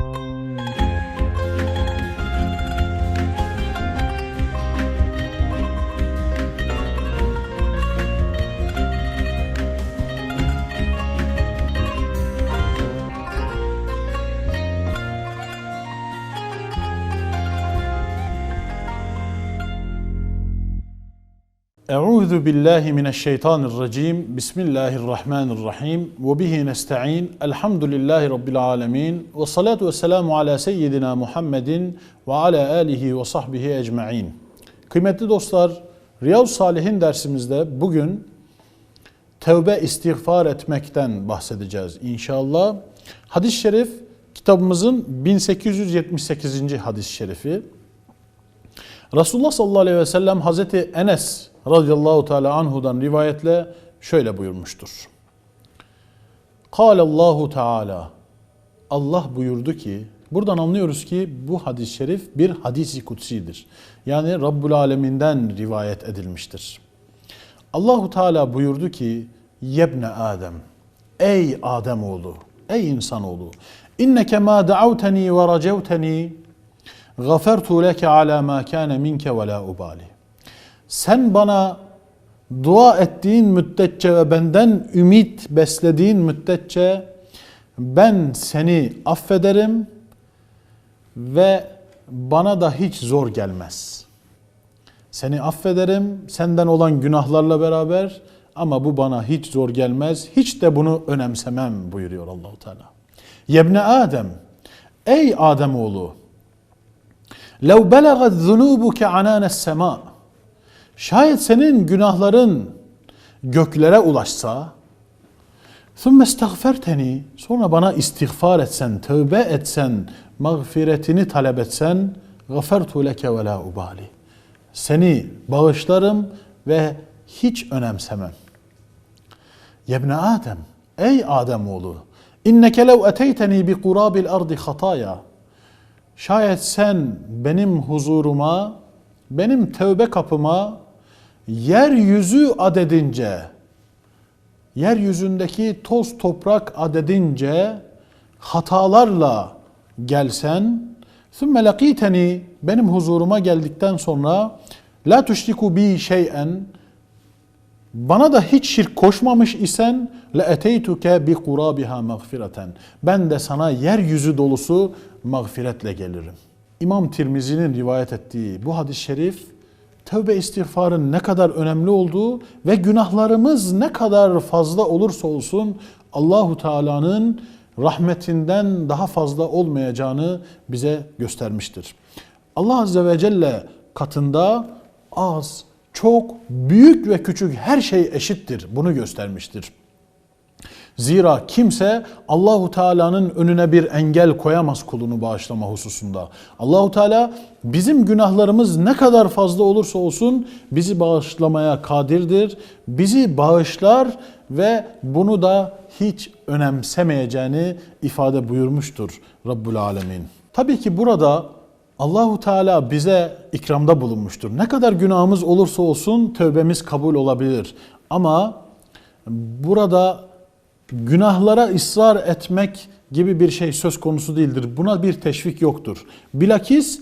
thank you Euzu billahi mineşşeytanirracim. Bismillahirrahmanirrahim. Ve bihi nestaîn. Elhamdülillahi rabbil alamin. Ve salatu vesselamu ala seyyidina Muhammedin ve ala alihi ve sahbihi ecmaîn. Kıymetli dostlar, Riyad Salihin dersimizde bugün tevbe istiğfar etmekten bahsedeceğiz inşallah. Hadis-i şerif kitabımızın 1878. hadis-i şerifi. Resulullah sallallahu aleyhi ve sellem Hazreti Enes radıyallahu teala anhudan rivayetle şöyle buyurmuştur. Allahu Teala Allah buyurdu ki buradan anlıyoruz ki bu hadis-i şerif bir hadisi kutsidir. Yani Rabbul Alemin'den rivayet edilmiştir. Allahu Teala buyurdu ki Yebne Adem Ey Adem oğlu, ey insanoğlu inneke ma da'avteni ve racevteni gafertu leke ala ma kana minke ve la ubali sen bana dua ettiğin müddetçe ve benden ümit beslediğin müddetçe ben seni affederim ve bana da hiç zor gelmez. Seni affederim senden olan günahlarla beraber ama bu bana hiç zor gelmez. Hiç de bunu önemsemem buyuruyor Allahu Teala. Yebne Adem ey Adem oğlu lev belagat zunubuke ananes sema Şayet senin günahların göklere ulaşsa ثُمَّ اسْتَغْفَرْتَنِي Sonra bana istiğfar etsen, tövbe etsen, mağfiretini talep etsen غَفَرْتُ لَكَ وَلَا ubali. Seni bağışlarım ve hiç önemsemem. Yebne Adem, ey Adem oğlu, inneke lev eteyteni bi kurabil ardi hataya. Şayet sen benim huzuruma, benim tövbe kapıma yeryüzü adedince, yeryüzündeki toz toprak adedince hatalarla gelsen, ثُمَّ لَقِيتَنِي benim huzuruma geldikten sonra la tuşriku bi şey'en bana da hiç şirk koşmamış isen le eteytuke bi kurabiha mağfireten. Ben de sana yeryüzü dolusu mağfiretle gelirim. İmam Tirmizi'nin rivayet ettiği bu hadis-i şerif tövbe istiğfarın ne kadar önemli olduğu ve günahlarımız ne kadar fazla olursa olsun Allahu Teala'nın rahmetinden daha fazla olmayacağını bize göstermiştir. Allah Azze ve Celle katında az, çok, büyük ve küçük her şey eşittir. Bunu göstermiştir. Zira kimse Allahu Teala'nın önüne bir engel koyamaz kulunu bağışlama hususunda. Allahu Teala bizim günahlarımız ne kadar fazla olursa olsun bizi bağışlamaya kadirdir. Bizi bağışlar ve bunu da hiç önemsemeyeceğini ifade buyurmuştur Rabbul Alemin. Tabii ki burada Allahu Teala bize ikramda bulunmuştur. Ne kadar günahımız olursa olsun tövbemiz kabul olabilir. Ama burada günahlara ısrar etmek gibi bir şey söz konusu değildir. Buna bir teşvik yoktur. Bilakis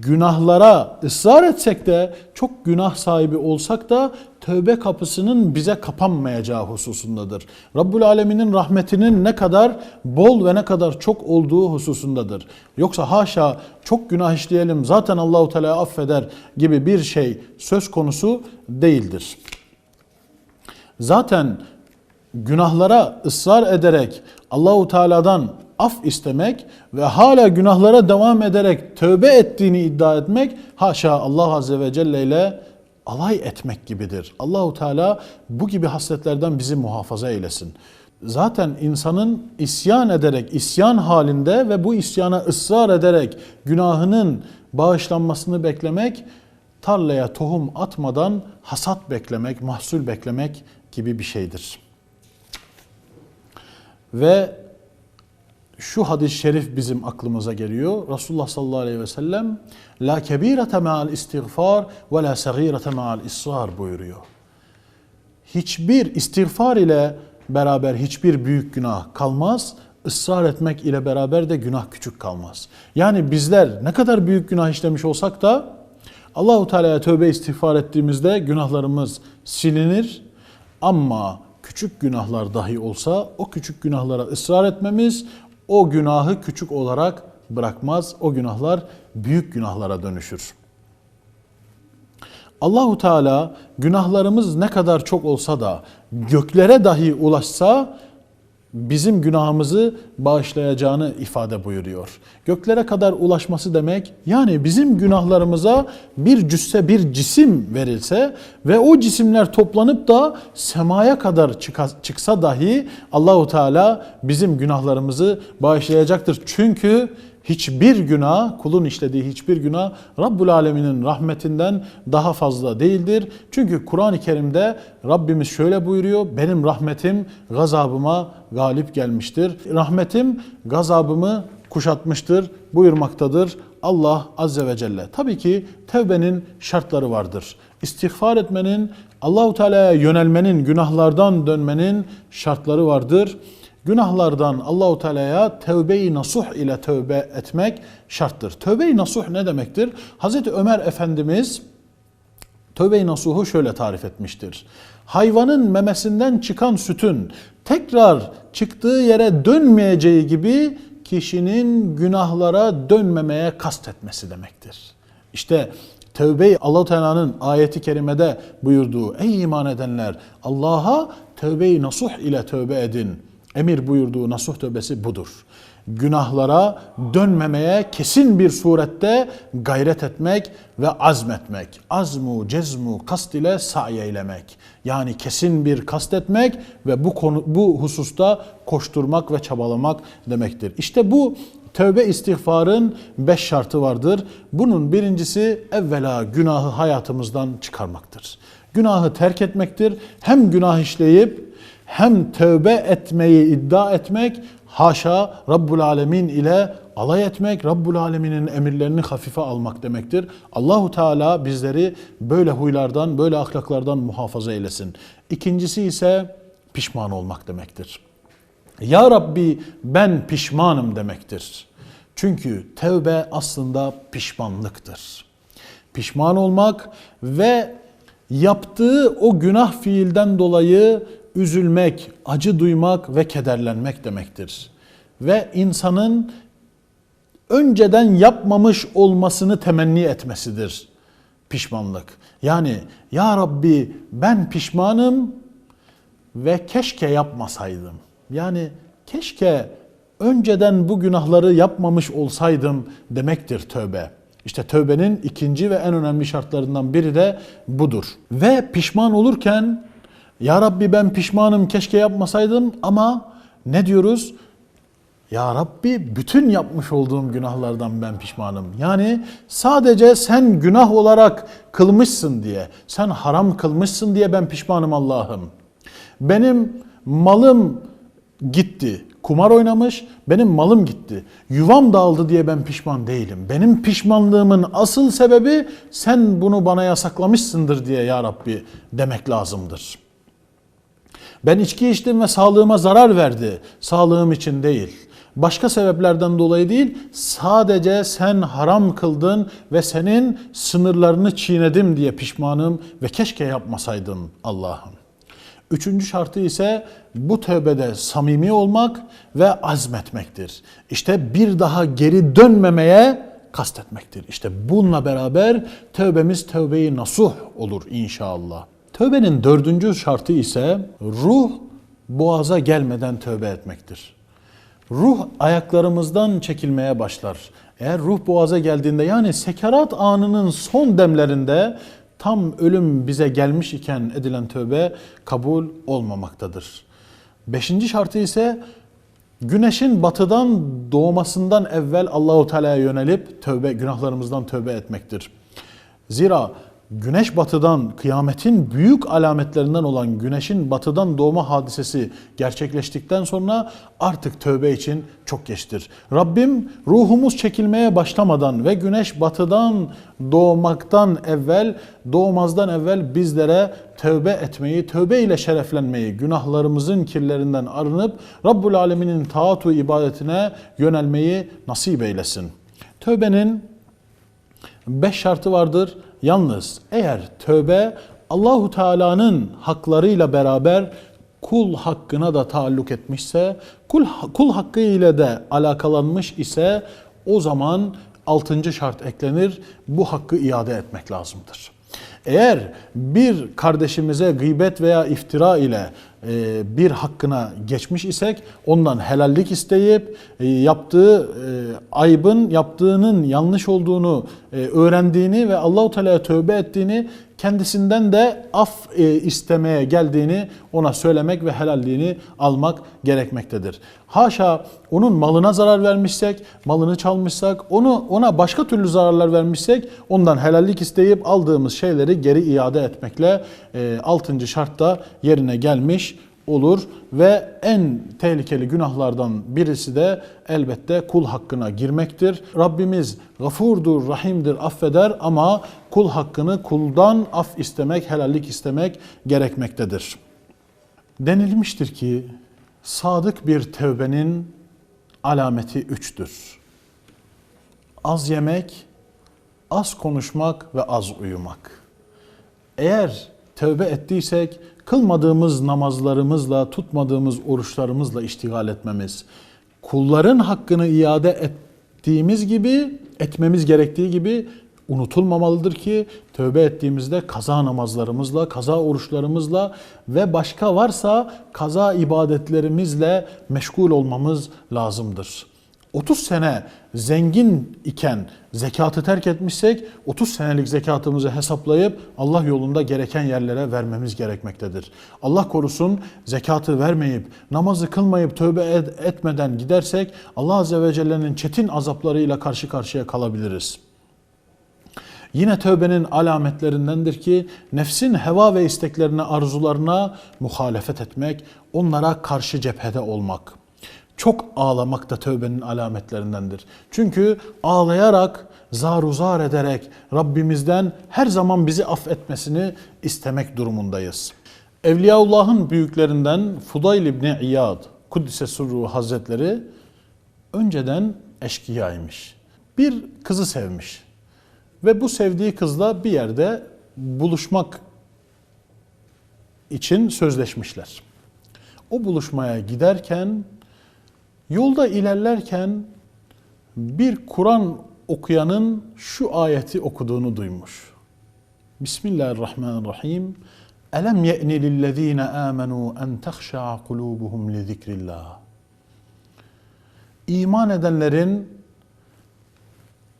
günahlara ısrar etsek de çok günah sahibi olsak da tövbe kapısının bize kapanmayacağı hususundadır. Rabbul Alemin'in rahmetinin ne kadar bol ve ne kadar çok olduğu hususundadır. Yoksa haşa çok günah işleyelim zaten Allahu Teala affeder gibi bir şey söz konusu değildir. Zaten günahlara ısrar ederek Allahu Teala'dan af istemek ve hala günahlara devam ederek tövbe ettiğini iddia etmek haşa Allah Azze ve Celle ile alay etmek gibidir. Allahu Teala bu gibi hasletlerden bizi muhafaza eylesin. Zaten insanın isyan ederek, isyan halinde ve bu isyana ısrar ederek günahının bağışlanmasını beklemek, tarlaya tohum atmadan hasat beklemek, mahsul beklemek gibi bir şeydir. Ve şu hadis-i şerif bizim aklımıza geliyor. Resulullah sallallahu aleyhi ve sellem La kebirete ma'al istiğfar ve la sagirete ma'al israr buyuruyor. Hiçbir istiğfar ile beraber hiçbir büyük günah kalmaz ısrar etmek ile beraber de günah küçük kalmaz. Yani bizler ne kadar büyük günah işlemiş olsak da Allahu Teala'ya tövbe istiğfar ettiğimizde günahlarımız silinir. Ama küçük günahlar dahi olsa o küçük günahlara ısrar etmemiz o günahı küçük olarak bırakmaz. O günahlar büyük günahlara dönüşür. Allahu Teala günahlarımız ne kadar çok olsa da göklere dahi ulaşsa bizim günahımızı bağışlayacağını ifade buyuruyor. Göklere kadar ulaşması demek yani bizim günahlarımıza bir cüsse bir cisim verilse ve o cisimler toplanıp da semaya kadar çıksa dahi Allahu Teala bizim günahlarımızı bağışlayacaktır. Çünkü hiçbir günah, kulun işlediği hiçbir günah Rabbul Alemin'in rahmetinden daha fazla değildir. Çünkü Kur'an-ı Kerim'de Rabbimiz şöyle buyuruyor. Benim rahmetim gazabıma galip gelmiştir. Rahmetim gazabımı kuşatmıştır buyurmaktadır Allah Azze ve Celle. Tabii ki tevbenin şartları vardır. İstiğfar etmenin, Allahu Teala'ya yönelmenin, günahlardan dönmenin şartları vardır. Günahlardan Allahu Teala'ya tevbe-i nasuh ile tövbe etmek şarttır. Tövbe-i nasuh ne demektir? Hazreti Ömer Efendimiz tövbe-i nasuhu şöyle tarif etmiştir. Hayvanın memesinden çıkan sütün tekrar çıktığı yere dönmeyeceği gibi kişinin günahlara dönmemeye kastetmesi demektir. İşte tövbe Allah Teala'nın ayeti kerimede buyurduğu ey iman edenler Allah'a tövbe-i nasuh ile tövbe edin. Emir buyurduğu nasuh tövbesi budur. Günahlara dönmemeye kesin bir surette gayret etmek ve azmetmek. Azmu, cezmu, kast ile sa'i eylemek. Yani kesin bir kast etmek ve bu konu bu hususta koşturmak ve çabalamak demektir. İşte bu tövbe istiğfarın beş şartı vardır. Bunun birincisi evvela günahı hayatımızdan çıkarmaktır. Günahı terk etmektir. Hem günah işleyip hem tövbe etmeyi iddia etmek, haşa Rabbul Alemin ile alay etmek, Rabbul Alemin'in emirlerini hafife almak demektir. Allahu Teala bizleri böyle huylardan, böyle ahlaklardan muhafaza eylesin. İkincisi ise pişman olmak demektir. Ya Rabbi ben pişmanım demektir. Çünkü tevbe aslında pişmanlıktır. Pişman olmak ve yaptığı o günah fiilden dolayı üzülmek, acı duymak ve kederlenmek demektir. Ve insanın önceden yapmamış olmasını temenni etmesidir pişmanlık. Yani ya Rabbi ben pişmanım ve keşke yapmasaydım. Yani keşke önceden bu günahları yapmamış olsaydım demektir tövbe. İşte tövbenin ikinci ve en önemli şartlarından biri de budur. Ve pişman olurken ya Rabbi ben pişmanım keşke yapmasaydım ama ne diyoruz? Ya Rabbi bütün yapmış olduğum günahlardan ben pişmanım. Yani sadece sen günah olarak kılmışsın diye, sen haram kılmışsın diye ben pişmanım Allah'ım. Benim malım gitti. Kumar oynamış, benim malım gitti. Yuvam dağıldı diye ben pişman değilim. Benim pişmanlığımın asıl sebebi sen bunu bana yasaklamışsındır diye ya Rabbi demek lazımdır. Ben içki içtim ve sağlığıma zarar verdi. Sağlığım için değil. Başka sebeplerden dolayı değil, sadece sen haram kıldın ve senin sınırlarını çiğnedim diye pişmanım ve keşke yapmasaydım Allah'ım. Üçüncü şartı ise bu tövbede samimi olmak ve azmetmektir. İşte bir daha geri dönmemeye kastetmektir. İşte bununla beraber tövbemiz tövbeyi nasuh olur inşallah. Tövbenin dördüncü şartı ise ruh boğaza gelmeden tövbe etmektir. Ruh ayaklarımızdan çekilmeye başlar. Eğer ruh boğaza geldiğinde yani sekarat anının son demlerinde tam ölüm bize gelmiş iken edilen tövbe kabul olmamaktadır. Beşinci şartı ise güneşin batıdan doğmasından evvel Allahu Teala'ya yönelip tövbe günahlarımızdan tövbe etmektir. Zira güneş batıdan kıyametin büyük alametlerinden olan güneşin batıdan doğma hadisesi gerçekleştikten sonra artık tövbe için çok geçtir. Rabbim ruhumuz çekilmeye başlamadan ve güneş batıdan doğmaktan evvel, doğmazdan evvel bizlere tövbe etmeyi, tövbe ile şereflenmeyi, günahlarımızın kirlerinden arınıp Rabbul Alemin'in taatu ibadetine yönelmeyi nasip eylesin. Tövbenin beş şartı vardır. Yalnız eğer tövbe Allahu Teala'nın haklarıyla beraber kul hakkına da taalluk etmişse, kul, kul hakkı ile de alakalanmış ise o zaman altıncı şart eklenir. Bu hakkı iade etmek lazımdır. Eğer bir kardeşimize gıybet veya iftira ile e, bir hakkına geçmiş isek ondan helallik isteyip e, yaptığı e, aybın yaptığının yanlış olduğunu öğrendiğini ve Allahu Teala'ya tövbe ettiğini kendisinden de af istemeye geldiğini ona söylemek ve helalliğini almak gerekmektedir. Haşa onun malına zarar vermişsek, malını çalmışsak, onu ona başka türlü zararlar vermişsek ondan helallik isteyip aldığımız şeyleri geri iade etmekle e, 6. şartta yerine gelmiş olur ve en tehlikeli günahlardan birisi de elbette kul hakkına girmektir. Rabbimiz gafurdur, rahimdir, affeder ama kul hakkını kuldan af istemek, helallik istemek gerekmektedir. Denilmiştir ki sadık bir tevbenin alameti üçtür. Az yemek, az konuşmak ve az uyumak. Eğer tövbe ettiysek kılmadığımız namazlarımızla, tutmadığımız oruçlarımızla iştigal etmemiz, kulların hakkını iade ettiğimiz gibi, etmemiz gerektiği gibi unutulmamalıdır ki tövbe ettiğimizde kaza namazlarımızla, kaza oruçlarımızla ve başka varsa kaza ibadetlerimizle meşgul olmamız lazımdır. 30 sene zengin iken zekatı terk etmişsek 30 senelik zekatımızı hesaplayıp Allah yolunda gereken yerlere vermemiz gerekmektedir. Allah korusun zekatı vermeyip namazı kılmayıp tövbe etmeden gidersek Allah Azze ve Celle'nin çetin azaplarıyla karşı karşıya kalabiliriz. Yine tövbenin alametlerindendir ki nefsin heva ve isteklerine, arzularına muhalefet etmek, onlara karşı cephede olmak. Çok ağlamak da tövbenin alametlerindendir. Çünkü ağlayarak, zaruzar ederek Rabbimizden her zaman bizi affetmesini istemek durumundayız. Evliyaullah'ın büyüklerinden Fudayl İbni İyad, Kuddise Surru Hazretleri önceden eşkıyaymış. Bir kızı sevmiş. Ve bu sevdiği kızla bir yerde buluşmak için sözleşmişler. O buluşmaya giderken Yolda ilerlerken bir Kur'an okuyanın şu ayeti okuduğunu duymuş. Bismillahirrahmanirrahim. Elem ye'ni lillezine amenu en tehşa'a kulubuhum li zikrillah. İman edenlerin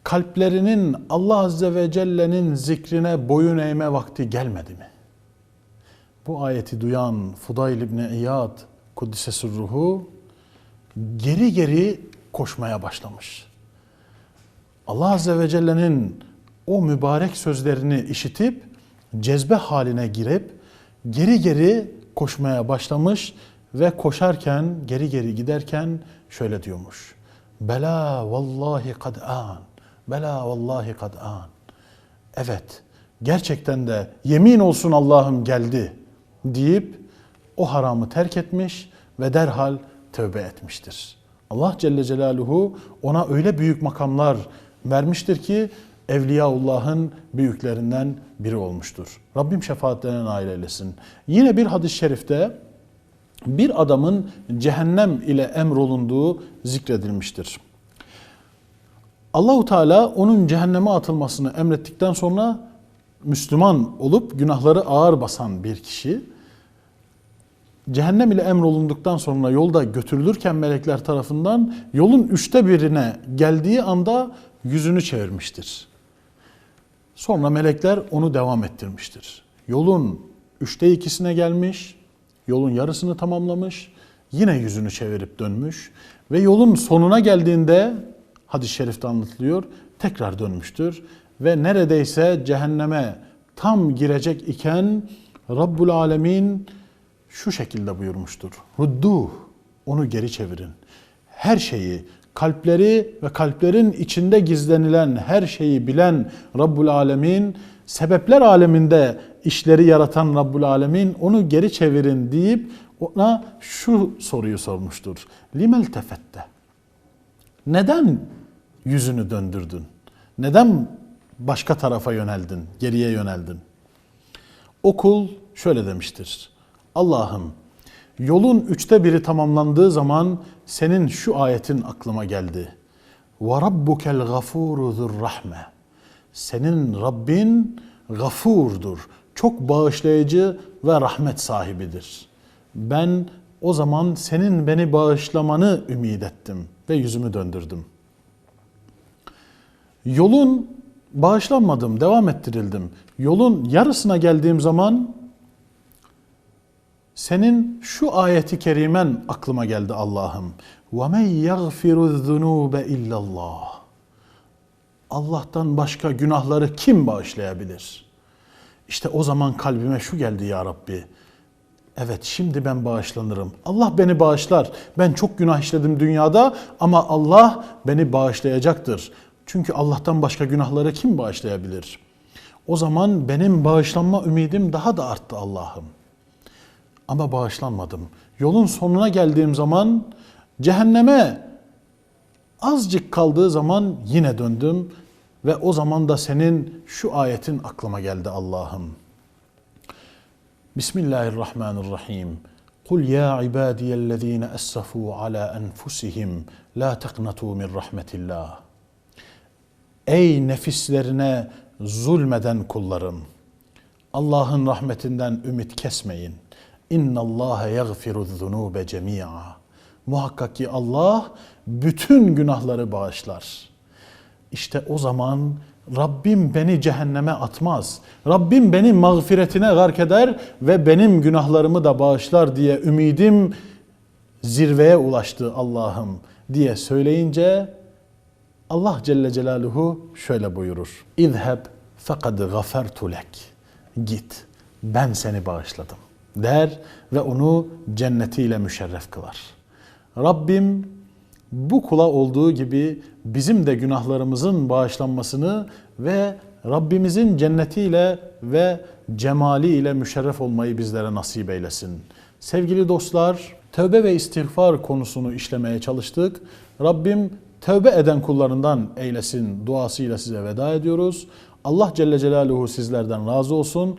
kalplerinin Allah Azze ve Celle'nin zikrine boyun eğme vakti gelmedi mi? Bu ayeti duyan Fudayl İbni İyad Kuddise ruhu geri geri koşmaya başlamış. Allah Azze ve Celle'nin o mübarek sözlerini işitip cezbe haline girip geri geri koşmaya başlamış ve koşarken geri geri giderken şöyle diyormuş. Bela vallahi kad an. Bela vallahi kad an. Evet gerçekten de yemin olsun Allah'ım geldi deyip o haramı terk etmiş ve derhal tövbe etmiştir. Allah Celle Celaluhu ona öyle büyük makamlar vermiştir ki Evliyaullah'ın büyüklerinden biri olmuştur. Rabbim şefaatlerine nail eylesin. Yine bir hadis-i şerifte bir adamın cehennem ile emrolunduğu zikredilmiştir. Allahu Teala onun cehenneme atılmasını emrettikten sonra Müslüman olup günahları ağır basan bir kişi cehennem ile emrolunduktan sonra yolda götürülürken melekler tarafından yolun üçte birine geldiği anda yüzünü çevirmiştir. Sonra melekler onu devam ettirmiştir. Yolun üçte ikisine gelmiş, yolun yarısını tamamlamış, yine yüzünü çevirip dönmüş ve yolun sonuna geldiğinde hadis-i şerifte anlatılıyor, tekrar dönmüştür ve neredeyse cehenneme tam girecek iken Rabbul Alemin şu şekilde buyurmuştur. Rudduh, onu geri çevirin. Her şeyi, kalpleri ve kalplerin içinde gizlenilen her şeyi bilen Rabbul Alemin, sebepler aleminde işleri yaratan Rabbul Alemin onu geri çevirin deyip ona şu soruyu sormuştur. Limel tefette. Neden yüzünü döndürdün? Neden başka tarafa yöneldin, geriye yöneldin? Okul şöyle demiştir. Allah'ım yolun üçte biri tamamlandığı zaman senin şu ayetin aklıma geldi. Ve rabbukel gafuru zurrahme. Senin Rabbin gafurdur. Çok bağışlayıcı ve rahmet sahibidir. Ben o zaman senin beni bağışlamanı ümid ettim ve yüzümü döndürdüm. Yolun bağışlanmadım, devam ettirildim. Yolun yarısına geldiğim zaman senin şu ayeti kerimen aklıma geldi Allah'ım. وَمَنْ يَغْفِرُ الذُّنُوبَ اِلَّا اللّٰهِ Allah'tan başka günahları kim bağışlayabilir? İşte o zaman kalbime şu geldi ya Rabbi. Evet şimdi ben bağışlanırım. Allah beni bağışlar. Ben çok günah işledim dünyada ama Allah beni bağışlayacaktır. Çünkü Allah'tan başka günahları kim bağışlayabilir? O zaman benim bağışlanma ümidim daha da arttı Allah'ım. Ama bağışlanmadım. Yolun sonuna geldiğim zaman cehenneme azıcık kaldığı zaman yine döndüm ve o zaman da senin şu ayetin aklıma geldi Allah'ım. Bismillahirrahmanirrahim. Kul ya ibadiyellezine esrafu ala enfusihim la taqnatu min rahmetillah. Ey nefislerine zulmeden kullarım. Allah'ın rahmetinden ümit kesmeyin. İnna Allah yaghfiru zunube cemi'a. Muhakkak ki Allah bütün günahları bağışlar. İşte o zaman Rabbim beni cehenneme atmaz. Rabbim beni mağfiretine gark eder ve benim günahlarımı da bağışlar diye ümidim zirveye ulaştı Allah'ım diye söyleyince Allah Celle Celaluhu şöyle buyurur. İzheb fekad gafertu lek. Git ben seni bağışladım der ve onu cennetiyle müşerref kılar. Rabbim bu kula olduğu gibi bizim de günahlarımızın bağışlanmasını ve Rabbimizin cennetiyle ve cemaliyle müşerref olmayı bizlere nasip eylesin. Sevgili dostlar, tövbe ve istiğfar konusunu işlemeye çalıştık. Rabbim tövbe eden kullarından eylesin duasıyla size veda ediyoruz. Allah Celle Celaluhu sizlerden razı olsun.